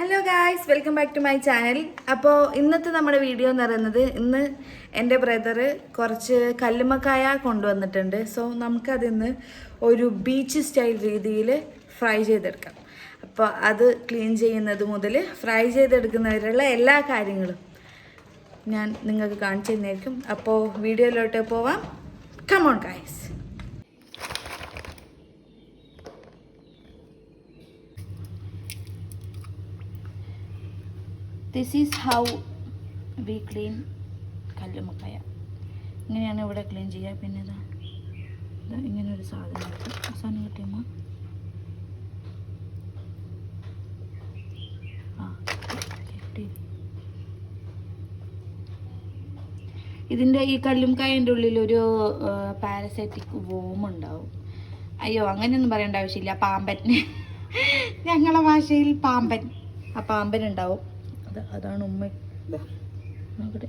Hello guys welcome back to my channel അപ്പോൾ ഇന്നത്തെ നമ്മുടെ വീഡിയോ എന്ന് പറയുന്നത് ഇന്ന് എന്റെ ബ്രദറ് കുറച്ച് കല്ലുമക്കായ കൊണ്ടുവന്നിട്ടുണ്ട്. സോ നമുക്കതിന്ന് ഒരു ബീച്ച് സ്റ്റൈൽ രീതിയിൽ ഫ്രൈ ചെയ്തെടുക്കാം. അപ്പോൾ അത് ക്ലീൻ ചെയ്യുന്നത് മുതൽ ഫ്രൈ ചെയ്തെടുക്കുന്നവരുള്ള എല്ലാ കാര്യങ്ങളും ഞാൻ നിങ്ങൾക്ക് കാണിച്ചു തന്നേക്കും. അപ്പോൾ വീഡിയോയിലോട്ട് പോവാം. Come on guys this is how we clean കല്ലുമക്കായ ഇങ്ങനെയാണ് ഇവിടെ ക്ലീൻ ചെയ്യുക. പിന്നെ ഇതാ ഇങ്ങനെ ഒരു സാധനം സാധനം കിട്ടിയമ്മ ഇതിന്റെ ഈ കല്ലുംകായന്റെ ഉള്ളിൽ ഒരു പാരസൈറ്റിക് വോം ഉണ്ടാവും. അയ്യോ അങ്ങനെയൊന്നും പറയേണ്ട ആവശ്യമില്ല. പാമ്പൻ. ഞങ്ങളെ ഭാഷയിൽ പാമ്പൻ. ആ പാമ്പൻ ഉണ്ടാവും അതാണ് ഉമ്മ. നോക്കട്ടെ.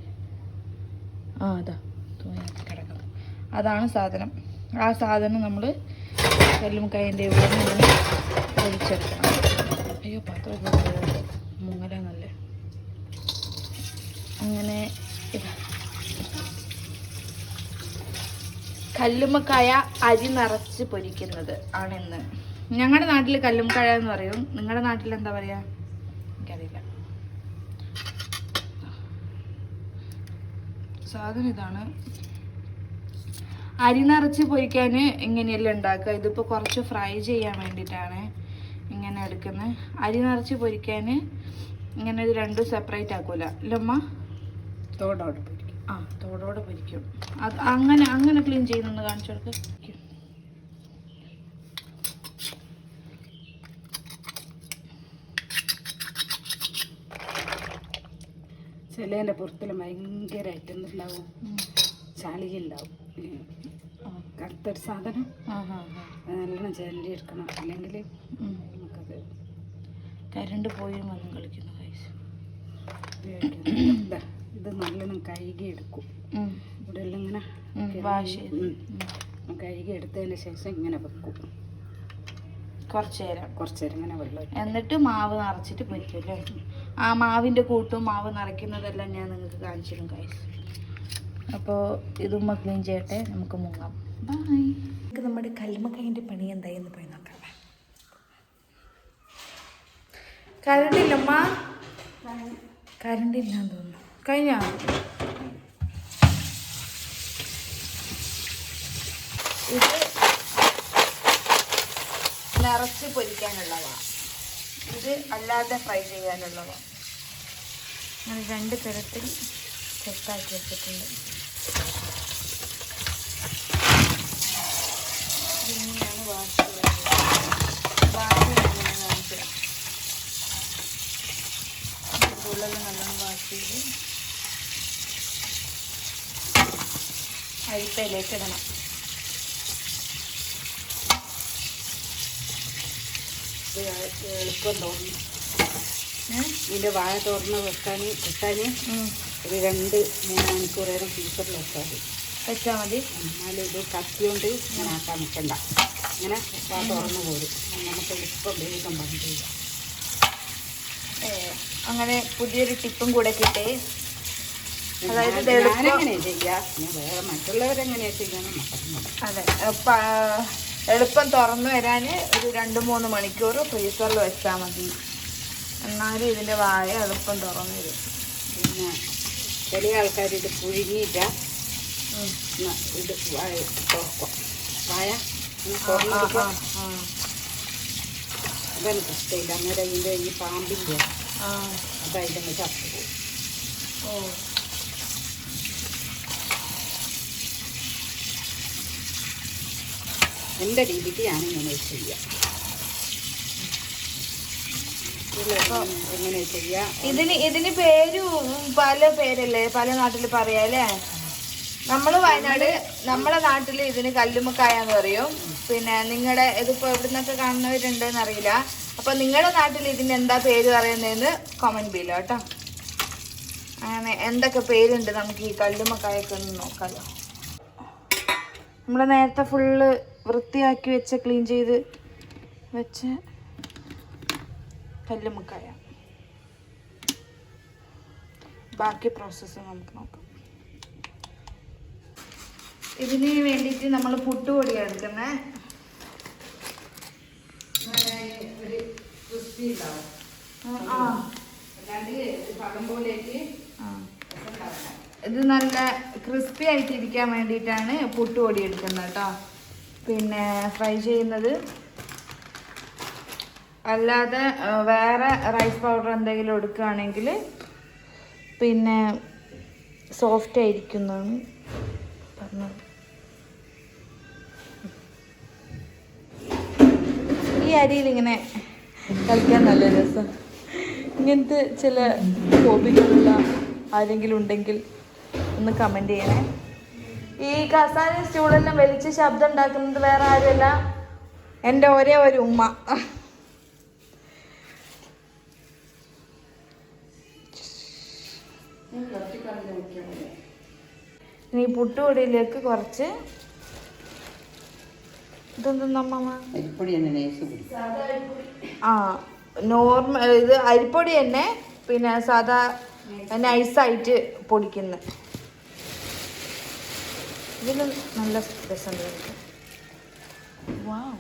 ആ അതാ തൂങ്ങി കിടക്കുന്നത് അതാണ് സാധനം. ആ സാധനം നമ്മൾ കല്ലുംകായന്റെ ഇവിടെ നിന്ന് ഒഴിച്ചെടുക്കണം അയ്യോ പാത്രം മുങ്ങല നല്ല അങ്ങനെ ഇതാ. കല്ലുമ്മക്കായ അരി നിറച്ച് പൊരിക്കുന്നത് ആണിന്ന്. ഞങ്ങളുടെ നാട്ടിൽ കല്ലുമ്മക്കായ എന്ന് പറയും. നിങ്ങളുടെ നാട്ടിൽ എന്താ പറയാ? എനിക്കറിയില്ല. സാധനം ഇതാണ്. അരി നിറച്ച് പൊരിക്കാൻ ഇങ്ങനെയല്ല ഉണ്ടാക്കുക? ഇതിപ്പോൾ കുറച്ച് ഫ്രൈ ചെയ്യാൻ വേണ്ടിയിട്ടാണ് ഇങ്ങനെ എടുക്കുന്നത് അരി നിറച്ച് പൊരിക്കാൻ ഇങ്ങനെ ഇത് രണ്ടും സെപ്പറേറ്റ് ആക്കൂല. അല്ലമ്മ തോടോടെ പൊരിക്കും. ആ തോടോടെ പൊരിക്കും. അത് അങ്ങനെ അങ്ങനെ ക്ലീൻ ചെയ്യുന്നു കാണിച്ചു കൊടുക്ക്. ചിലേന്റെ പുറത്തിൽ ഭയങ്കരമായിട്ട് എന്തുണ്ടാവും? ചളിയുണ്ടാവും. കറുത്തൊരു സാധനം. നല്ലോണം ചിരണ്ടി എടുക്കണം. അല്ലെങ്കിൽ. നമുക്കത് കരണ്ട് പോയി വന്നും കളിക്കുന്നു ഇത് നല്ലോണം കഴുകി എടുക്കും. ഇവിടെ എല്ലാം ഇങ്ങനെ വാഷ്. കഴുകി എടുത്തതിന് ശേഷം ഇങ്ങനെ വെക്കും. കുറച്ച് നേരം കുറച്ച് നേരം ഇങ്ങനെ വെള്ളം. എന്നിട്ട് മാവ് നിറച്ചിട്ട് പൊരിക്കും അല്ലേ? ആ മാവിന്റെ കൂട്ടും മാവ് നിറയ്ക്കുന്നതെല്ലാം ഞാൻ നിങ്ങൾക്ക് കാണിച്ചു തരും guys. അപ്പോൾ ഇതുമ്മ ക്ലീൻ ചെയ്യട്ടെ നമുക്ക് മുങ്ങാം. ബൈ നമുക്ക് നമ്മുടെ കല്ലുമ്മക്കൈന്റെ പണി എന്തായി എന്ന് പോയി നോക്കാം. കറണ്ട് ഇല്ലാന്ന് തോന്നുന്നു. കഴിഞ്ഞ? ഇത് നിറച്ച് പൊരിക്കാനുള്ളതാണ് ഇത് അല്ലാതെ ഫ്രൈ ചെയ്യാനുള്ളവ ഞാൻ രണ്ട് തരത്തിൽ സെറ്റാക്കി വെച്ചിട്ടുണ്ട്. ഇതിങ്ങനെയാണ് വാഷ് ചെയ്യുന്നത്. നല്ലോണം വാഷ് ചെയ്ത് അരിപ്പയിലേക്ക് ഇടണം. ഇത് എളുപ്പം തോന്നി? ഇതിന്റെ വാഴ തുറന്ന് വെക്കാൻ കിട്ടാൻ. ഒരു രണ്ട് മൂന്ന് മണിക്കൂർ നേരം ഫ്രീസറിൽ വെച്ചാൽ മതി. വെച്ചാൽ മതി. എന്നാലും ഇത് കത്തിയോണ്ട് ഇങ്ങനെ ആക്കാൻ നിൽക്കണ്ട ഇങ്ങനെ വാ തുറന്ന് പോരും. നമുക്ക് എളുപ്പം വേഗം പണി ചെയ്യാം. അങ്ങനെ പുതിയൊരു ടിപ്പും കൂടെ കിട്ടേ. അതായത് ഞാനെങ്ങനെയാണ് ചെയ്യുക വേറെ മറ്റുള്ളവരെങ്ങനെയാണ് ചെയ്യുക അതെ എളുപ്പം തുറന്നു വരാൻ ഒരു രണ്ട് മൂന്ന് മണിക്കൂർ ഫ്രീസറിൽ വെച്ചാൽ മതി. എന്നാലും ഇതിന്റെ വായ എളുപ്പം തുറന്നു വരും. പിന്നെ ചെറിയ ആൾക്കാർ ഇത് പുഴുകിയില്ല ഇത് വായ തുറക്കും. വായ. അതെനിക്ക് ഇഷ്ടമില്ല അന്നേരം ഇതിന്റെ ഈ പാമ്പിന്റെ ആ. അത് അതിന്റെ ചത്തു പോകും ഓ. എന്റെ രീതിക്ക് ഞാനിങ്ങനെ ചെയ്യാം. എങ്ങനെ ചെയ്യാം? ഇതിന് ഇതിന് പേര് പല പേരല്ലേ? പല നാട്ടിൽ പറയാ അല്ലേ? നമ്മൾ വയനാട് നമ്മളെ നാട്ടിൽ ഇതിന് കല്ലുമ്മക്കായ എന്ന് പറയും. പിന്നെ നിങ്ങളുടെ ഇതിപ്പോ എവിടുന്നൊക്കെ കാണുന്നവരുണ്ടെന്ന് അറിയില്ല. അപ്പൊ നിങ്ങളുടെ നാട്ടിൽ ഇതിന് എന്താ പേര് പറയുന്നതെന്ന് കമന്റ് ചെയ്യില്ല കേട്ടോ അങ്ങനെ എന്തൊക്കെ പേരുണ്ട് നമുക്ക് ഈ കല്ലുമ്മക്കായൊക്കെ ഒന്ന് നോക്കാലോ. നമ്മൾ നേരത്തെ ഫുള്ള് വൃത്തിയാക്കി വെച്ച് ക്ലീൻ ചെയ്ത് വെച്ച് കല്ലുമുക്കായ ബാക്കി പ്രോസസ്സ് നമുക്ക് നോക്കാം. ഇതിന് വേണ്ടിയിട്ട് നമ്മൾ പുട്ടുപൊടി എടുക്കുന്നത് ക്രിസ്പി ഉണ്ടാവും. ആ അല്ലാണ്ട് പഴം പോലെയൊക്കെ ഇത് നല്ല ക്രിസ്പി ആയിട്ട് ഇരിക്കാൻ വേണ്ടിയിട്ടാണ് പുട്ടുപൊടി എടുക്കുന്നത് കേട്ടോ. പിന്നെ ഫ്രൈ ചെയ്യുന്നത് അല്ലാതെ വേറെ റൈസ് പൗഡർ എന്തെങ്കിലും എടുക്കുകയാണെങ്കിൽ പിന്നെ സോഫ്റ്റ് ആയിരിക്കുന്നതാണ് പറഞ്ഞത് ഈ അരിയിൽ ഇങ്ങനെ കളിക്കാൻ നല്ല രസം. ഇങ്ങനത്തെ ചില ഹോബികളുള്ള ആരെങ്കിലും ഉണ്ടെങ്കിൽ ഒന്ന് കമന്റ് ചെയ്യണേ. ഈ കസാര സ്റ്റൂളെല്ലാം വലിച്ച് ശബ്ദം ഉണ്ടാക്കുന്നത് വേറെ ആരുമല്ല. എന്റെ ഒരേ ഒരു ഉമ്മ. ഇനി പുട്ടുപൊടിയിലേക്ക് കുറച്ച് ആ നോർമൽ ഇത് അരിപ്പൊടി തന്നെ പിന്നെ സാധാ നൈസായിട്ട് പൊടിക്കുന്ന. ഇതിന് നല്ല രസമുണ്ട് നമുക്ക് വാവ്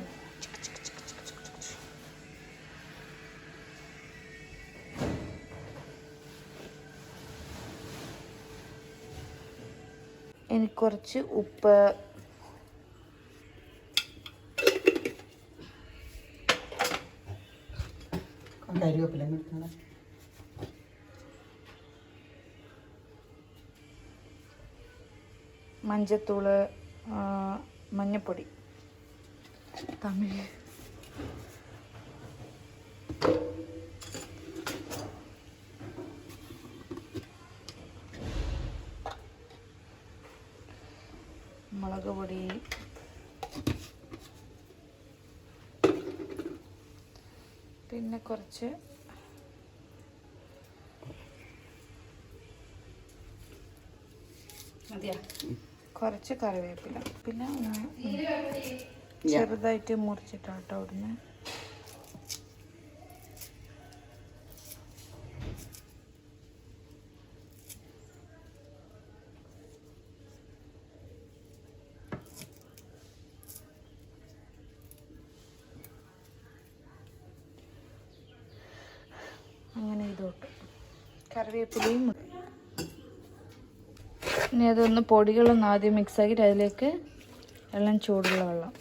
എനിക്ക് കുറച്ച് ഉപ്പ്. കരിവേപ്പില മഞ്ഞത്തൂൾ മഞ്ഞപ്പൊടി. തമിഴ്. മുളക് പൊടി. പിന്നെ കുറച്ച് കുറച്ച് കറിവേപ്പില പിന്നെ ചെറുതായിട്ട് മുറിച്ചിട്ടാട്ടോ അവിടുന്ന് അങ്ങനെ ഇതോട്ട് കറിവേപ്പിലയും. ഇനി അതൊന്ന് പൊടികളൊന്ന് ആദ്യം മിക്സ് ആക്കിയിട്ട് അതിലേക്ക് വെള്ളം ചൂടുള്ള വെള്ളം.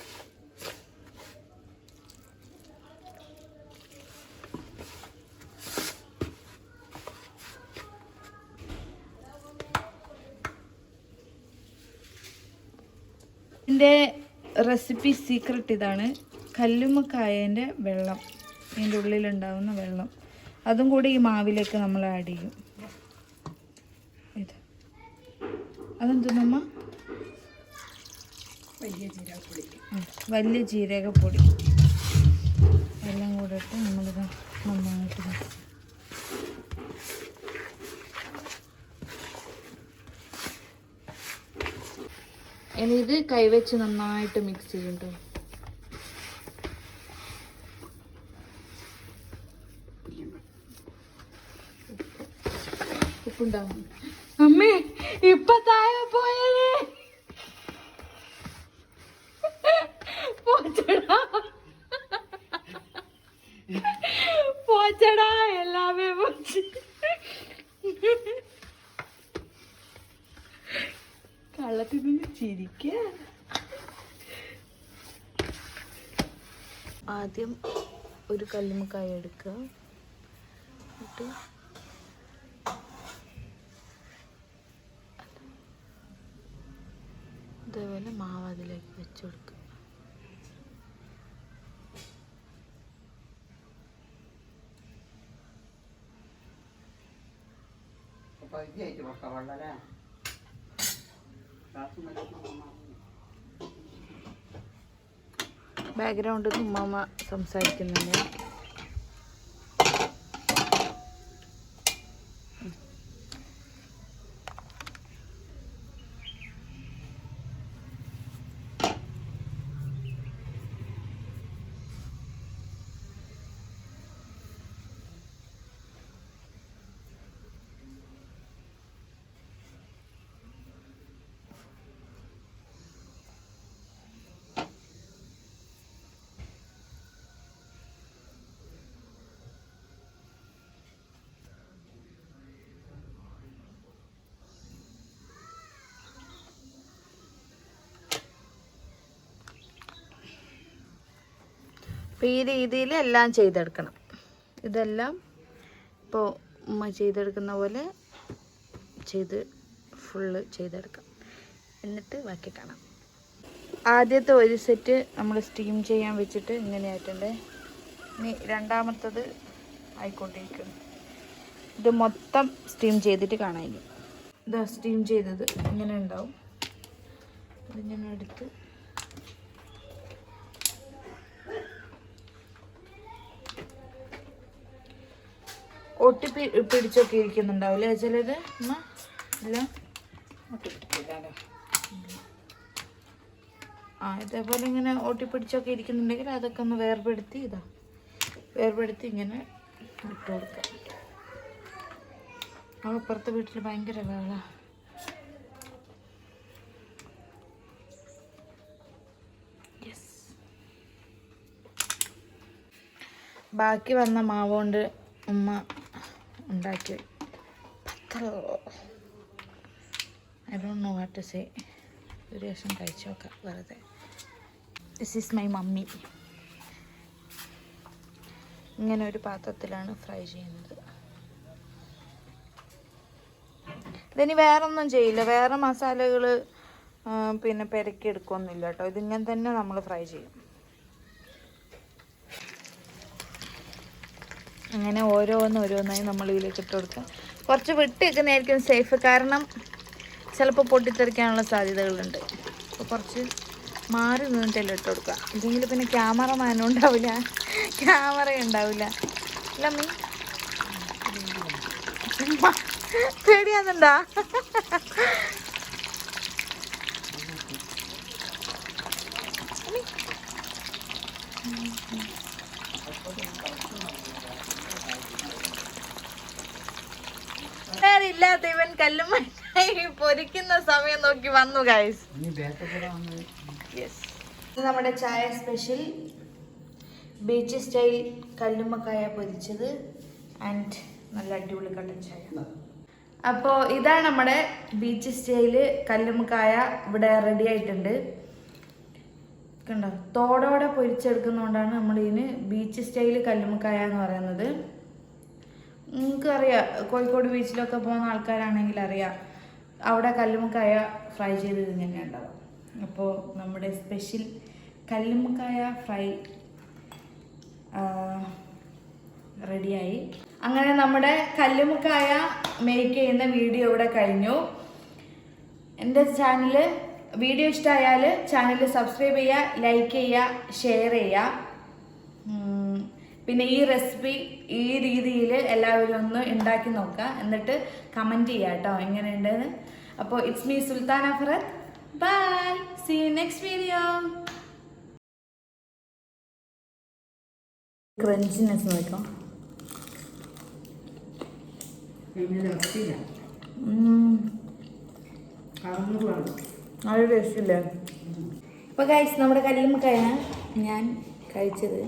ഇതിന്റെ റെസിപ്പി സീക്രട്ട് ഇതാണ്. കല്ലുമ്മക്കായന്റെ വെള്ളം. ഇതിന്റെ ഉള്ളിലുണ്ടാവുന്ന വെള്ളം. അതും കൂടി ഈ മാവിലേക്ക് നമ്മൾ ആഡ് ചെയ്യും. ഇത്. അതെന്തെന്നമ്മ വലിയ ജീരകപ്പൊടി വലിയ ജീരകപ്പൊടി എല്ലാം കൂടെ ഇട്ട് നമ്മളിത് നന്നായിട്ട്. ഇനി ഇത് കൈവച്ച് നന്നായിട്ട് മിക്സ് ചെയ്യുന്നുണ്ട്. ഉപ്പുണ്ടാവും അമ്മേ ഇപ്പൊ താഴെ പോയേ പോച്ചടാ. എല്ലാമേ പോச்சு കള്ളത്തിൽ നിന്ന് ചിരിക്ക. ആദ്യം ഒരു കല്ലുമ്മക്കായ എടുക്കുക. എന്നിട്ട് ഇതേപോലെ മാവ് അതിലേക്ക് വെച്ച് കൊടുക്കുക. പകുതിയായിട്ട് വെക്കാം ബാക്ക്ഗ്രൗണ്ടിൽ ഉമ്മാമ്മ ഉമ്മാമ സംസാരിക്കുന്നുണ്ട്. അപ്പോൾ ഈ രീതിയിൽ എല്ലാം ചെയ്തെടുക്കണം. ഇതെല്ലാം ഇപ്പോൾ ഉമ്മ ചെയ്തെടുക്കുന്ന പോലെ ചെയ്ത് ഫുള്ള് ചെയ്തെടുക്കാം. എന്നിട്ട് ബാക്കി കാണാം. ആദ്യത്തെ ഒരു സെറ്റ് നമ്മൾ സ്റ്റീം ചെയ്യാൻ വെച്ചിട്ട് ഇങ്ങനെയായിട്ടുണ്ട് ഇനി രണ്ടാമത്തത് ആയിക്കൊണ്ടിരിക്കുന്നു. ഇത് മൊത്തം സ്റ്റീം ചെയ്തിട്ട് കാണാം ഇനി. ഇതാ സ്റ്റീം ചെയ്തത്. ഇങ്ങനെ ഉണ്ടാവും. ഇതിങ്ങനെ എടുത്ത് ഒട്ടി പിടിച്ചൊക്കെ ഇരിക്കുന്നുണ്ടാവില്ലേ ചിലത്? ആ ഇതേപോലെ ഇങ്ങനെ ഒട്ടിപ്പിടിച്ചൊക്കെ ഇരിക്കുന്നുണ്ടെങ്കിൽ അതൊക്കെ ഒന്ന് വേർപെടുത്തി ഇതാ. വേർപെടുത്തി ഇങ്ങനെ ഇട്ട് കൊടുക്കാം. ആ അപ്പുറത്തെ വീട്ടിൽ ഭയങ്കര വേള. ബാക്കി വന്ന മാവ് കൊണ്ട് ഉമ്മ ഉണ്ടാക്കി. I don't know what to say ഒരു ദിവസം കഴിച്ചു നോക്കാം വെറുതെ. ദിസ് ഈസ് മൈ മമ്മി ഇങ്ങനെ ഒരു പാത്രത്തിലാണ് ഫ്രൈ ചെയ്യുന്നത്. ഇതിനി വേറെ ഒന്നും ചെയ്യില്ല. വേറെ മസാലകൾ പിന്നെ പെരക്കി എടുക്കുകയൊന്നുമില്ല കേട്ടോ. ഇതിങ്ങനെ തന്നെ നമ്മൾ ഫ്രൈ ചെയ്യും. അങ്ങനെ ഓരോന്ന് ഓരോന്നായി നമ്മൾ ഇതിലേക്ക് ഇട്ട് കൊടുക്കുക. കുറച്ച് വിട്ട് വെക്കുന്നതായിരിക്കും സേഫ് കാരണം ചിലപ്പോൾ പൊട്ടിത്തെറിക്കാനുള്ള സാധ്യതകളുണ്ട്. അപ്പോൾ കുറച്ച് മാറി നിന്നിട്ടല്ലേ ഇട്ട് കൊടുക്കുക. ഇല്ലെങ്കിൽ പിന്നെ ക്യാമറ മാനും ഉണ്ടാവില്ല. ക്യാമറ ഉണ്ടാവില്ല. അല്ല മീ പേടിയാന്നുണ്ടാ ഇല്ലാത്ത ഇവൻ കല്ലുമായി പൊരിക്കുന്ന സമയം നോക്കി വന്നു ഗൈസ് നമ്മുടെ ചായ സ്പെഷ്യൽ ബീച്ച് സ്റ്റൈൽ കല്ലുമ്മക്കായ പൊരിച്ചത് ആൻഡ് നല്ല അടിപൊളി കട്ടൻ ചായ. അപ്പോൾ ഇതാണ് നമ്മുടെ ബീച്ച് സ്റ്റൈൽ കല്ലുമ്മക്കായ ഇവിടെ റെഡി ആയിട്ടുണ്ട്. കണ്ടോ? തോടോടെ പൊരിച്ചെടുക്കുന്നതുകൊണ്ടാണ് നമ്മൾ ഇതിന് ബീച്ച് സ്റ്റൈൽ കല്ലുമ്മക്കായ എന്ന് പറയുന്നത്. നിങ്ങൾക്കറിയാം കോഴിക്കോട് ബീച്ചിലൊക്കെ പോകുന്ന ആൾക്കാരാണെങ്കിൽ അറിയാം അവിടെ കല്ലുമുക്കായ ഫ്രൈ ചെയ്ത് ഇങ്ങനെ ഉണ്ടാവും അപ്പോൾ നമ്മുടെ സ്പെഷ്യൽ കല്ലുമുക്കായ ഫ്രൈ റെഡിയായി അങ്ങനെ നമ്മുടെ കല്ലുമുക്കായ മേക്ക് ചെയ്യുന്ന വീഡിയോ ഇവിടെ കഴിഞ്ഞു. എന്റെ ചാനൽ വീഡിയോ ഇഷ്ടമായാൽ ചാനൽ സബ്സ്ക്രൈബ് ചെയ്യുക ലൈക്ക് ചെയ്യുക ഷെയർ ചെയ്യുക. പിന്നെ ഈ റെസിപ്പി ഈ രീതിയിൽ എല്ലാവരും ഒന്ന് ഉണ്ടാക്കി നോക്കുക. എന്നിട്ട് കമന്റ് ചെയ്യുക കേട്ടോ. എങ്ങനെയുണ്ടെന്ന്. അപ്പോൾ it's me Sultan Afrath bye see you next video crunchiness നോക്കാം. നല്ല ടേസ്റ്റില്ലേ അപ്പോൾ കഴിച്ച് നമ്മുടെ കല്ലുമ്മക്കായാണ് ഞാൻ കഴിച്ചത്.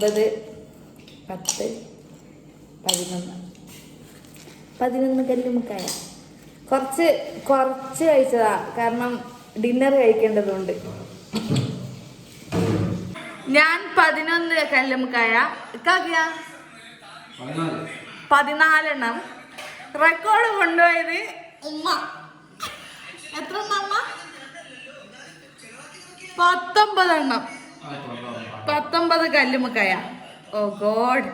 ഒൻപത് പത്ത് പതിനൊന്ന്. പതിനൊന്ന് കല്ലുമുക്കായ കുറച്ച് കുറച്ച് കഴിച്ചതാ. കാരണം ഡിന്നർ കഴിക്കേണ്ടതുണ്ട്. ഞാൻ പതിനൊന്ന് കല്ലുമുക്കായ ഇക്കാക്കിയ? പതിനാലെണ്ണം. റെക്കോർഡ് കൊണ്ടുപോയത്? ഉമ്മ. എത്ര പത്തൊമ്പതെണ്ണം. പത്തൊമ്പത് കല്ലുമുക്കായ. ഓ ഗോഡ്